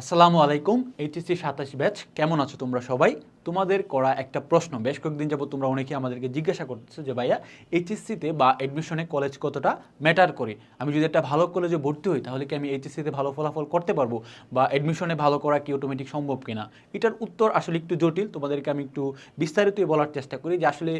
আসসালামু আলাইকুম এইচএসসি সাতাশ ব্যাচ কেমন আছো তোমরা সবাই? তোমাদের করা একটা প্রশ্ন। বেশ কয়েকদিন যাবত তোমরা অনেকে আমাদেরকে জিজ্ঞাসা করতেছো যে, ভাইয়া এইচএসসিতে বা অ্যাডমিশনে কলেজ কতটা ম্যাটার করে? আমি যদি একটা ভালো কলেজে ভর্তি হই, তাহলে কি আমি এইচএসসিতে ভালো ফলাফল করতে পারব? বা অ্যাডমিশনে ভালো করা কি অটোমেটিক সম্ভব কিনা? এটার উত্তর আসলে একটু জটিল। তোমাদেরকে আমি একটু বিস্তারিতই বলার চেষ্টা করি যে, আসলে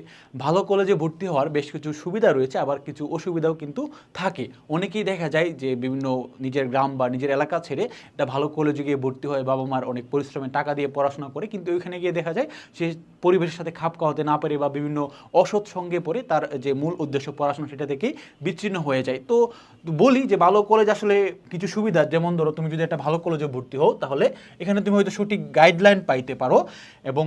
ভালো কলেজে ভর্তি হওয়ার বেশ কিছু সুবিধা রয়েছে, আবার কিছু অসুবিধাও কিন্তু থাকে। অনেকেই দেখা যায় যে, বিভিন্ন নিজের গ্রাম বা নিজের এলাকা ছেড়ে একটা ভালো কলেজে গিয়ে ভর্তি হয় বাবা মার অনেক পরিশ্রমে টাকা দিয়ে পড়াশোনা করে, কিন্তু ওইখানে গিয়ে দেখা যায় সে পরিবেশের সাথে খাপ খাওয়াতে না পারে বা বিভিন্ন অসৎ সঙ্গে পড়ে তার যে মূল উদ্দেশ্য পড়াশোনা সেটা থেকেই বিচ্ছিন্ন হয়ে যায়। তো বলি যে ভালো কলেজ আসলে কিছু সুবিধা, যেমন ধরো তুমি যদি একটা ভালো কলেজে ভর্তি হও, তাহলে এখানে তুমি হয়তো সঠিক গাইডলাইন পাইতে পারো এবং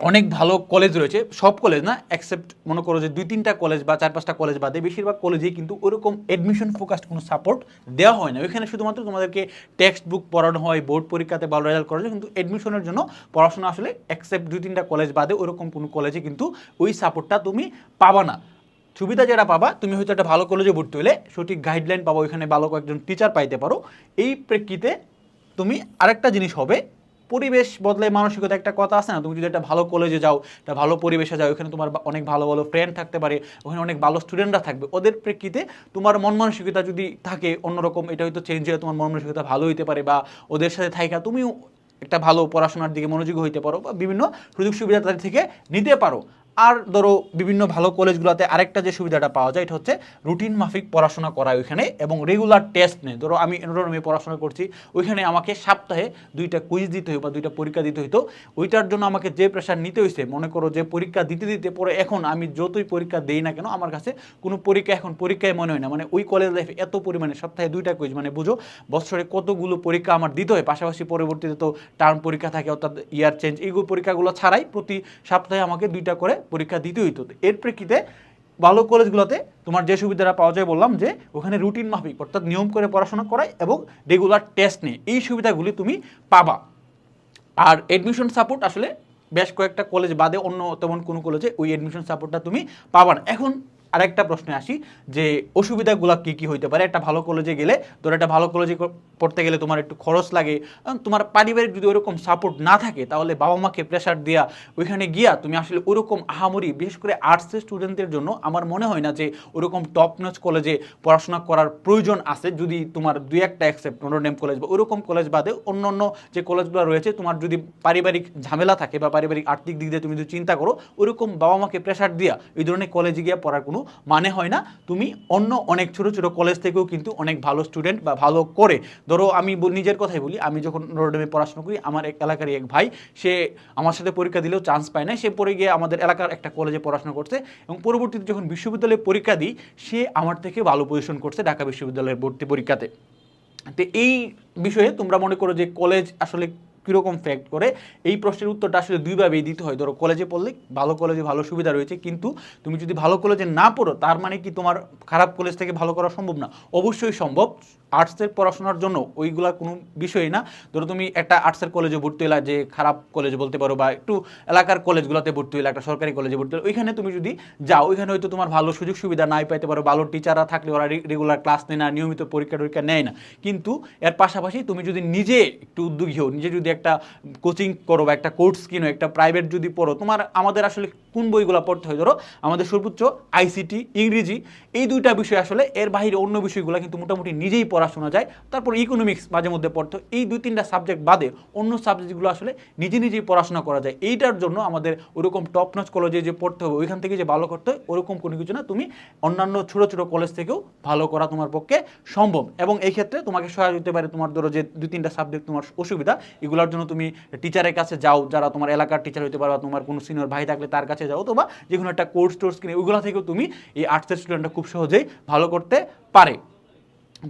অনেক ভালো কলেজ রয়েছে, সব কলেজ না অ্যাকসেপ্ট মনে করো যে দুই তিনটা কলেজ বা চার পাঁচটা কলেজ বাদে বেশিরভাগ কলেজেই কিন্তু ওরকম অ্যাডমিশন ফোকাসড কোনো সাপোর্ট দেওয়া হয় না। ওইখানে শুধুমাত্র তোমাদেরকে টেক্সট বুক পড়ানো হয় বোর্ড পরীক্ষাতে ভালো রেজাল্ট করা হয়, কিন্তু অ্যাডমিশনের জন্য পড়াশোনা আসলে অ্যাকসেপ্ট দুই তিনটা কলেজ বাদে ওরকম কোনো কলেজে কিন্তু ওই সাপোর্টটা তুমি পাবা না। সুবিধা যেটা পাবা, তুমি হয়তো একটা ভালো কলেজে ভর্তি হলে সঠিক গাইডলাইন পাবো, ওইখানে ভালো কয়েকজন টিচার পাইতে পারো। এই প্রেক্ষিতে তুমি আরেকটা জিনিস হবে পরিবেশ বদলে মানসিকতা, একটা কথা আছে না, তুমি যদি একটা ভালো কলেজে যাও, একটা ভালো পরিবেশে যাও, ওখানে তোমার অনেক ভালো ভালো ফ্রেন্ড থাকতে পারে, ওখানে অনেক ভালো স্টুডেন্টরা থাকবে, ওদের প্রেক্ষিতে তোমার মন মানসিকতা যদি থাকে অন্যরকম, এটা হয়তো চেঞ্জ হয়ে তোমার মন মানসিকতা ভালো হইতে পারে বা ওদের সাথে থাকা তুমিও একটা ভালো পড়াশোনার দিকে মনোযোগী হইতে পারো বা বিভিন্ন সুযোগ সুবিধা তাদের থেকে নিতে পারো। আর ধরো বিভিন্ন ভালো কলেজগুলোতে আরেকটা যে সুবিধাটা পাওয়া যায়, এটা হচ্ছে রুটিন মাফিক পড়াশোনা করা ওইখানে এবং রেগুলার টেস্ট নেই ধরো আমি এনোরমে পড়াশোনা করছি, ওইখানে আমাকে সপ্তাহে দুইটা কুইজ দিতে হতো বা দুইটা পরীক্ষা দিতে হতো ওইটার জন্য আমাকে যে প্রেশার নিতে হয়েছে মনে করো যে পরীক্ষা দিতে দিতে পরে এখন আমি যতই পরীক্ষা দেই না কেন, আমার কাছে কোনো পরীক্ষা এখন পরীক্ষায় মনে হয় না। মানে ওই কলেজ লাইফে এত পরিমাণে সপ্তাহে দুইটা কুইজ মানে বুঝো, বছরে কতগুলো পরীক্ষা আমার দিতে হয়। পাশাপাশি পরবর্তীতে তো টার্ম পরীক্ষা থাকে, অর্থাৎ ইয়ার চেঞ্জ এইগুলো পরীক্ষাগুলো ছাড়াই প্রতি সপ্তাহে আমাকে দুইটা করে পরীক্ষা দিতে হইতো। এর প্রেক্ষিতে ভালো কলেজগুলোতে তোমার যে সুবিধাটা পাওয়া যায় বললাম যে, ওখানে রুটিন মাফিক, অর্থাৎ নিয়ম করে পড়াশোনা করায় এবং রেগুলার টেস্ট নেই। এই সুবিধাগুলি তুমি পাবা। আর অ্যাডমিশন সাপোর্ট আসলে বেশ কয়েকটা কলেজ বাদে অন্য তেমন কোনো কলেজে ওই অ্যাডমিশন সাপোর্টটা তুমি পাবা না। এখন আরেকটা প্রশ্নে আসি, যে অসুবিধাগুলো কী কী হইতে পারে? একটা ভালো কলেজে গেলে, ধরো একটা ভালো কলেজে পড়তে গেলে তোমার একটু খরচ লাগে তোমার পারিবারিক যদি ওরকম সাপোর্ট না থাকে, তাহলে বাবা মাকে প্রেশার দেওয়া ওইখানে গিয়া তুমি আসলে ওরকম আহামরি, বিশেষ করে আর্টসের স্টুডেন্টদের জন্য আমার মনে হয় না যে ওরকম টপ নচ কলেজে পড়াশোনা করার প্রয়োজন আছে। যদি তোমার দুই একটা অ্যাকসেপ্ট নোডেম কলেজ বা ওরকম কলেজ বাদে অন্য অন্য যে কলেজগুলো রয়েছে, তোমার যদি পারিবারিক ঝামেলা থাকে বা পারিবারিক আর্থিক দিক দিয়ে তুমি যদি চিন্তা করো, ওরকম বাবা মাকে প্রেশার দিয়া এই ধরনের কলেজে গিয়ে পড়ার কোনো মানে হয় না। তুমি অন্য অনেক ছোট ছোট কলেজ থেকেও কিন্তু অনেক ভালো স্টুডেন্ট বা ভালো করে। ধরো আমি নিজের কথাই বলি, আমি যখন নোডেমে পড়াশোনা করি, আমার এক এলাকারই এক ভাই, সে আমার সাথে পরীক্ষা দিলেও চান্স পায় না সে পরে গিয়ে আমাদের এলাকার একটা কলেজে পড়াশোনা করছে এবং পরবর্তীতে যখন বিশ্ববিদ্যালয়ে পরীক্ষা দিই, সে আমার থেকে ভালো পজিশন করছে ঢাকা বিশ্ববিদ্যালয়ের ভর্তি পরীক্ষাতে। তো এই বিষয়ে তোমরা মনে করো যে কলেজ আসলে কীরকম ফ্যাক্ট করে? এই প্রশ্নের উত্তরটা আসলে দুইভাবেই দিতে হয়। ধরো কলেজে পড়লে ভালো কলেজে ভালো সুবিধা রয়েছে, কিন্তু তুমি যদি ভালো কলেজে না পড়ো, তার মানে কি তোমার খারাপ কলেজ থেকে ভালো করা সম্ভব না? অবশ্যই সম্ভব। আর্টসের পড়াশোনার জন্য ওইগুলা কোনো বিষয়ই না। ধরো তুমি একটা আর্টসের কলেজে ভর্তি হলা যে খারাপ কলেজ বলতে পারো, বা একটু এলাকার কলেজগুলোতে ভর্তি হলে একটা সরকারি কলেজে ভর্তি হলে ওইখানে তুমি যদি যাও, ওইখানে হয়তো তোমার ভালো সুযোগ সুবিধা নাই পাইতে পারো, ভালো টিচাররা থাকলে ওরা রেগুলার ক্লাস নেয় না, নিয়মিত পরীক্ষা টরীক্ষা নেয় না। কিন্তু এর পাশাপাশি তুমি যদি নিজে একটু উদ্যোগী হও, নিজে যদি একটা কোচিং করো বা একটা কোর্স কিনো, একটা প্রাইভেট যদি পড়ো, তোমার আমাদের আসলে কোন বইগুলো পড়তে হয়? ধরো, আমাদের সর্বোচ্চ আইসিটি ইংরেজি, এই দুইটা বিষয় আসলে এর বাইরে অন্য বিষয়গুলো কিন্তু মোটামুটি নিজেই পড়াশোনা যায়। তারপর ইকোনমিক্স মাঝে মধ্যে পড়তে এই দুই তিনটা সাবজেক্ট বাদে অন্য সাবজেক্টগুলো আসলে নিজে নিজেই পড়াশোনা করা যায়। এইটার জন্য আমাদের ওরকম টপ নচ কলেজে যে পড়তে হবে, ওইখান থেকে যে ভালো করতে হয়, ওরকম কোনো কিছু না। তুমি অন্যান্য ছোট ছোট কলেজ থেকেও ভালো করা তোমার পক্ষে সম্ভব। এবং এই ক্ষেত্রে তোমাকে সহায় হতে পারে তোমার ধরো যে দুই তিনটা সাবজেক্ট তোমার অসুবিধা, এগুলোর জন্য তুমি টিচারের কাছে যাও, যারা তোমার এলাকার টিচার হতে পারে তোমার কোনো সিনিয়র ভাই থাকলে তার কাছে যাও, অথবা যে কোনো একটা কোর্স টোর্স কিনে, ওইগুলো থেকেও তুমি এই আর্টসের স্টুডেন্টরা খুব সহজেই ভালো করতে পারে।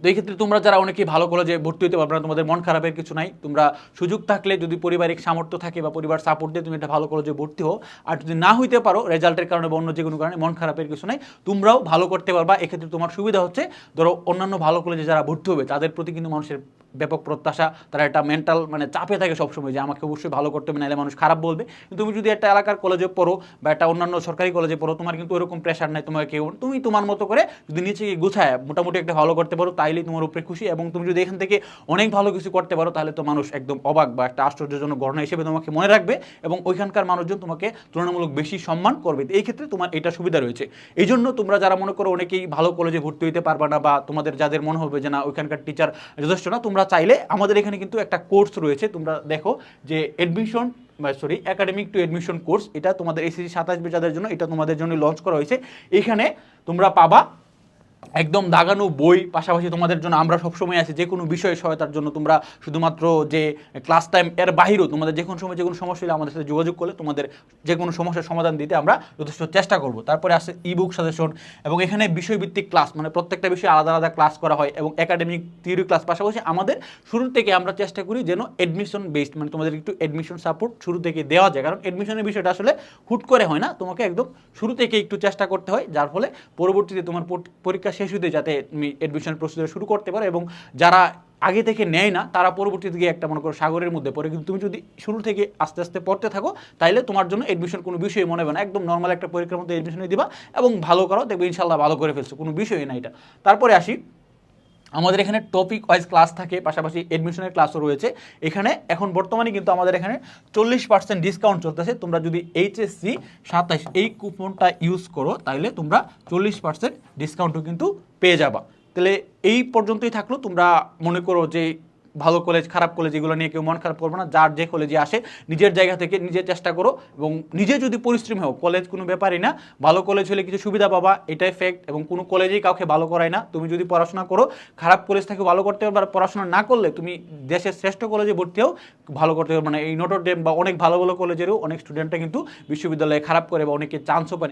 তো এই ক্ষেত্রে তোমরা যারা অনেকে ভালো কলেজে ভর্তি হতে পারবে না, তোমাদের মন খারাপের কিছু নাই। তোমরা সুযোগ থাকলে যদি পারিবারিক সামর্থ্য থাকে বা পরিবার সাপোর্ট দিয়ে তুমি একটা ভালো কলেজে ভর্তি হও, আর যদি না হইতে পারো রেজাল্টের কারণে বা অন্য যে কোনো কারণে মন খারাপের কিছু নাই, তোমরাও ভালো করতে পারবা। এক্ষেত্রে তোমার সুবিধা হচ্ছে, ধরো অন্যান্য ভালো কলেজে যারা ভর্তি হবে, তাদের প্রতি কিন্তু মানুষের ব্যাপক প্রত্যাশা, তারা একটা মেন্টাল মানে চাপে থাকে সবসময় যে আমাকে অবশ্যই ভালো করতে হবে, নাহলে মানুষ খারাপ বলবে। কিন্তু তুমি যদি একটা এলাকার কলেজে পড়ো বা একটা অন্যান্য সরকারি কলেজে পড়ো, তোমার কিন্তু ওরকম প্রেশার নাই, তোমাকে কেউ তুমি তোমার মতো করে যদি নিচে গুছায়, মোটামুটি একটা ভালো করতে পারো, তাইলেই তোমার উপরে খুশি। এবং তুমি যদি এখান থেকে অনেক ভালো কিছু করতে পারো, তাহলে তো মানুষ একদম অবাক বা একটা আশ্চর্যজনক ঘটনা হিসেবে তোমাকে মনে রাখবে এবং ওইখানকার মানুষজন তোমাকে তুলনামূলক বেশি সম্মান করবে। এই ক্ষেত্রে তোমার এটা সুবিধা রয়েছে। এই জন্য তোমরা যারা মনে করো অনেকেই ভালো কলেজে ভর্তি হতে পারবা না বা তোমাদের যাদের মনে হবে যে না, ওইখানকার টিচার যথেষ্ট না, তোমরা চাইলে আমাদের এখানে কিন্তু একটা কোর্স রয়েছে। তোমরা দেখো যে admission sorry academic to admission course এটা তোমাদের এসএসসি সাতাশ যাদের জন্য, এটা তোমাদের জন্য লঞ্চ করা হয়েছে। এখানে তোমরা পাবা একদম দাগানো বই, পাশাপাশি তোমাদের জন্য আমরা সবসময় আছি যে কোনো বিষয়ে সহায়তার জন্য তোমরা শুধুমাত্র যে ক্লাস টাইম এর বাহিরেও তোমাদের যে কোনো সময় যে কোনো সমস্যা হলে আমাদের সাথে যোগাযোগ করলে তোমাদের যে কোনো সমস্যার সমাধান দিতে আমরা যথেষ্ট চেষ্টা করব। তারপরে আসে ই বুক সাজেশন এবং এখানে বিষয়ভিত্তিক ক্লাস মানে প্রত্যেকটা বিষয়ে আলাদা আলাদা ক্লাস করা হয় এবং একাডেমিক থিওরি ক্লাস পাশাপাশি আমাদের শুরু থেকে আমরা চেষ্টা করি যেন এডমিশন বেসড মানে তোমাদের একটু অ্যাডমিশন সাপোর্ট শুরু থেকে দেওয়া যায়। কারণ অ্যাডমিশনের বিষয়টা আসলে হুট করে হয় না, তোমাকে একদম শুরু থেকে একটু চেষ্টা করতে হয়, যার ফলে পরবর্তীতে তোমার পর- পরীক্ষা শেষ হতে যাতে তুমি প্রসিডিওর প্রসিডিউর শুরু করতে পারো এবং যারা আগে থেকে নেয় না, তারা পরবর্তীতে গিয়ে একটা মনে করো সাগরের মধ্যে পড়ে। কিন্তু তুমি যদি শুরু থেকে আস্তে আস্তে পড়তে থাকো তাহলে তোমার জন্য এডমিশন কোনো বিষয় মনে হবে না। একদম নর্মাল একটা পরীক্ষার মধ্যে এডমিশন দিবা এবং ভালো করো, দেখবে ইনশাল্লাহ ভালো করে ফেলছো, কোনো বিষয়ই না এটা। তারপরে আসি আমাদের এখানে টপিক ওয়াইজ ক্লাস থাকে, পাশাপাশি এডমিশনের ক্লাসও রয়েছে। এখানে এখন বর্তমানে কিন্তু আমাদের এখানে চল্লিশ পার্সেন্ট ডিসকাউন্ট চলতেছে। তোমরা যদি এইচএসসি সাতাইশ এই কুপনটা ইউজ করো তাহলে তোমরা চল্লিশ পার্সেন্ট ডিসকাউন্টও কিন্তু পেয়ে যাবা। তাহলে এই পর্যন্তই থাকল। তোমরা মনে করো যে ভালো কলেজ খারাপ কলেজ এগুলো নিয়ে কেউ মন খারাপ করবে না। যার যে কলেজে আসে, নিজের জায়গা থেকে নিজে চেষ্টা করো এবং নিজে যদি পরিশ্রম হোক কলেজ কোনো ব্যাপারই না। ভালো কলেজ হলে কিছু সুবিধা পাবা, এটাই ফ্যাক্ট এবং কোনো কলেজেই কাউকে ভালো করায় না। তুমি যদি পড়াশোনা করো, খারাপ কলেজ থেকে ভালো করতে পারবে, আর পড়াশোনা না করলে তুমি দেশের শ্রেষ্ঠ কলেজে ভর্তি হও, ভালো করতে পারবে। মানে এই নোটর ডেম বা অনেক ভালো ভালো কলেজেরও অনেক স্টুডেন্টরা কিন্তু বিশ্ববিদ্যালয়ে খারাপ করে বা অনেকে চান্সও পায়।